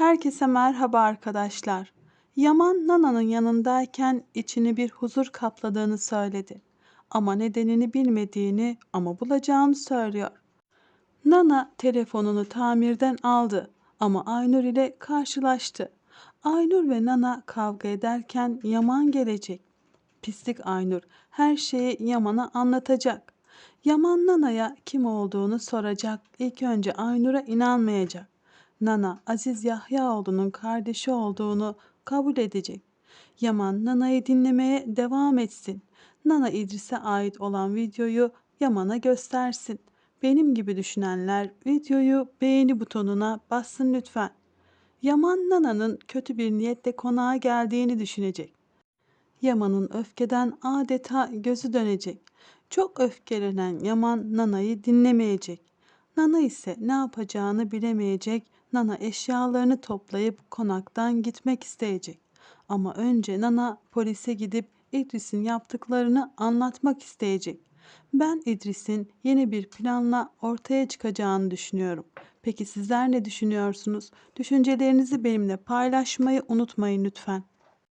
Herkese merhaba arkadaşlar. Yaman Nana'nın yanındayken içini bir huzur kapladığını söyledi. Ama nedenini bilmediğini ama bulacağını söylüyor. Nana telefonunu tamirden aldı ama Aynur ile karşılaştı. Aynur ve Nana kavga ederken Yaman gelecek. Pislik Aynur her şeyi Yaman'a anlatacak. Yaman Nana'ya kim olduğunu soracak. İlk önce Aynur'a inanmayacak. Nana Aziz Yahyaoğlu'nun kardeşi olduğunu kabul edecek. Yaman Nana'yı dinlemeye devam etsin. Nana İdris'e ait olan videoyu Yaman'a göstersin. Benim gibi düşünenler videoyu beğeni butonuna bassın lütfen. Yaman Nana'nın kötü bir niyetle konağa geldiğini düşünecek. Yaman'ın öfkeden adeta gözü dönecek. Çok öfkelenen Yaman Nana'yı dinlemeyecek. Nana ise ne yapacağını bilemeyecek. Nana eşyalarını toplayıp konaktan gitmek isteyecek. Ama önce Nana polise gidip İdris'in yaptıklarını anlatmak isteyecek. Ben İdris'in yeni bir planla ortaya çıkacağını düşünüyorum. Peki sizler ne düşünüyorsunuz? Düşüncelerinizi benimle paylaşmayı unutmayın lütfen.